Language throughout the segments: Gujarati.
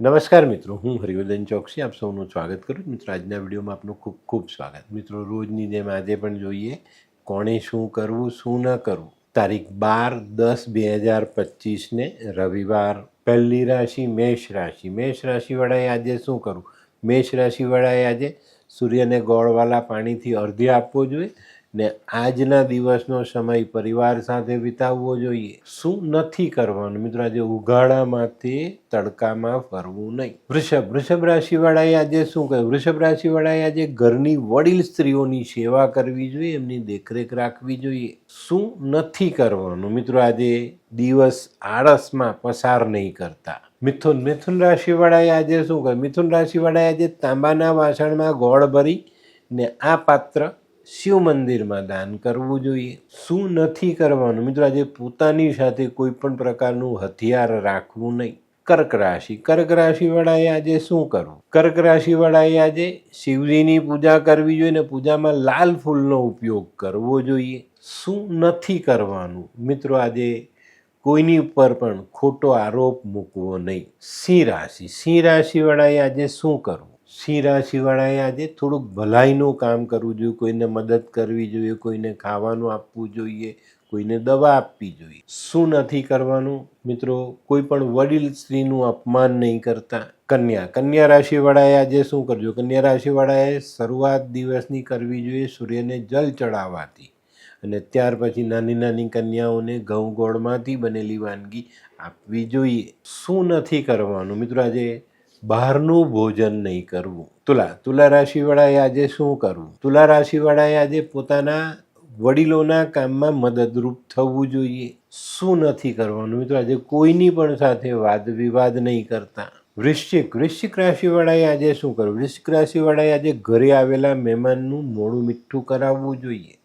નમસ્કાર મિત્રો, હું હરિવર્ધન ચોકસી, આપ સૌનું સ્વાગત કરું છું. મિત્રો, આજના વિડીયોમાં આપનું ખૂબ ખૂબ સ્વાગત. મિત્રો, રોજની જેમ આજે પણ જોઈએ કોણે શું કરવું, શું ન કરવું. તારીખ બાર દસ બે હજાર પચીસને રવિવાર, પહેલી રાશિ મેષ રાશિ. મેષ રાશિવાળાએ આજે શું કરવું? મેષ રાશિવાળાએ આજે સૂર્યને ગોળવાલા પાણીથી અર્ધ્ય આપવો જોઈએ ને આજના દિવસનો સમય પરિવાર સાથે વિતાવવો જોઈએ. શું નથી કરવાનું? મિત્રો, આજે ઉઘાડામાંથી તડકામાં ફરવું નહીં. વૃષભ વૃષભ રાશિવાળાએ આજે શું કહ્યું? વૃષભ રાશિવાળાએ આજે ઘરની વડીલ સ્ત્રીઓની સેવા કરવી જોઈએ, એમની દેખરેખ રાખવી જોઈએ. શું નથી કરવાનું? મિત્રો, આજે દિવસ આળસમાં પસાર નહીં કરતા. મિથુન મિથુન રાશિવાળાએ આજે શું કહ્યું? મિથુન રાશિવાળાએ આજે તાંબાના વાસણમાં ગોળ ભરી ને આ પાત્ર શિવ મંદિરમાં દાન કરવું જોઈએ. શું નથી કરવાનું? મિત્રો, આજે પોતાની સાથે કોઈ પણ પ્રકારનું હથિયાર રાખવું નહીં. કર્ક રાશિ. કર્ક રાશિવાળાએ આજે શું કરવું? કર્ક રાશિવાળાએ આજે શિવજીની પૂજા કરવી જોઈએ ને પૂજામાં લાલ ફૂલનો ઉપયોગ કરવો જોઈએ. શું નથી કરવાનું? મિત્રો, આજે કોઈની ઉપર પણ ખોટો આરોપ મૂકવો નહીં. સિંહ રાશિ. સિંહ રાશિવાળાએ આજે શું કરવું? સિંહ રાશિવાળાએ આજે થોડુંક ભલાઈનું કામ કરવું જોઈએ, કોઈને મદદ કરવી જોઈએ, કોઈને ખાવાનું આપવું જોઈએ, કોઈને દવા આપવી જોઈએ. શું નથી કરવાનું? મિત્રો, કોઈ પણ વડીલ સ્ત્રીનું અપમાન નહીં કરતા કન્યા. કન્યા રાશિવાળાએ આજે શું કરજો? કન્યા રાશિવાળાએ શરૂઆત દિવસની કરવી જોઈએ સૂર્યને જલ ચડાવવાથી. અને ત્યાર પછી નાની નાની કન્યાઓને ઘઉં ગોળમાંથી બનેલી વાનગી આપવી જોઈએ. શું નથી કરવાનું? મિત્રો, આજે બહારનું ભોજન નહીં કરવું. તુલા તુલા રાશિવાળાએ આજે શું કરવું? તુલા રાશિવાળાએ આજે પોતાના વડીલોના કામમાં મદદરૂપ થવું જોઈએ. શું નથી કરવાનું? મિત્રો, આજે કોઈની પણ સાથે વાદ વિવાદ નહીં કરતા. વૃશ્ચિક વૃશ્ચિક રાશિવાળાએ આજે શું કરવું? વૃશ્ચિક રાશિવાળાએ આજે ઘરે આવેલા મહેમાનનું મોડું મીઠું કરાવવું જોઈએ.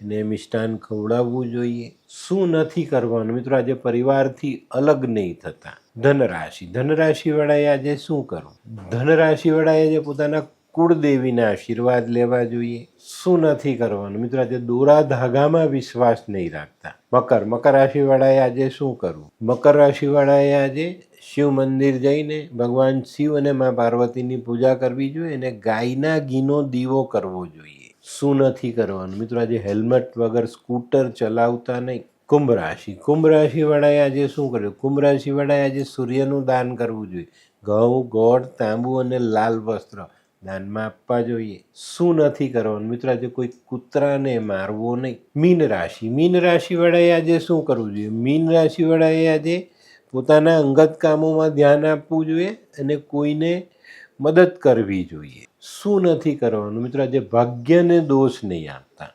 એને મિષ્ટાન ખવડાવવું જોઈએ. શું નથી કરવાનું? મિત્રો, આજે પરિવારથી અલગ નહીં થતા. ધનરાશિ. ધનરાશિવાળાએ આજે શું કરવું? ધનરાશિવાળાએ આજે પોતાના કુળદેવીના આશીર્વાદ લેવા જોઈએ. શું નથી કરવાનું? મિત્રો, આજે દોરા ધાગામાં વિશ્વાસ નહીં રાખતા. મકર. મકર રાશિવાળાએ આજે શું કરવું? મકર રાશિવાળાએ આજે શિવ મંદિર જઈને ભગવાન શિવ અને મા પાર્વતીની પૂજા કરવી જોઈએ અને ગાયના ઘીનો દીવો કરવો જોઈએ. શું નથી કરવાનું? મિત્રો, આજે હેલ્મેટ વગર સ્કૂટર ચલાવતા નહીં. કુંભ રાશિ. કુંભ રાશિવાળાએ આજે શું કર્યું? કુંભ રાશિવાળાએ આજે સૂર્યનું દાન કરવું જોઈએ. ઘઉં, ગોળ, તાંબુ અને લાલ વસ્ત્ર દાનમાં આપવા જોઈએ. શું નથી કરવાનું? મિત્રો, આજે કોઈ કૂતરાને મારવો નહીં. મીન રાશિ. મીન રાશિવાળાએ આજે શું કરવું જોઈએ? મીન રાશિવાળાએ આજે પોતાના અંગત કામોમાં ધ્યાન આપવું જોઈએ અને કોઈને મદદ કરવી જોઈએ. શું નથી કરવાનું? મિત્રો, આજે ભાગ્યને દોષ નહીં આપતા.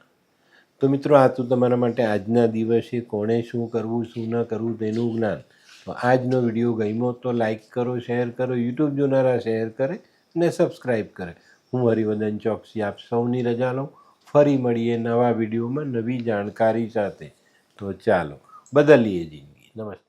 તો મિત્રો, આ તો તમારા માટે આજના દિવસે કોણે શું કરવું, શું ન કરવું તેનું જ્ઞાન. તો આજનો વીડિયો ગમ્યો તો લાઇક કરો, શેર કરો, યુટ્યુબ જોનારા શેર કરે અને સબસ્ક્રાઈબ કરે. હું હરિવદન ચોકસી આપ સૌની રજા લઉં. ફરી મળીએ નવા વિડીયોમાં નવી જાણકારી સાથે. તો ચાલો, બદલીએ જિંદગી. નમસ્તે.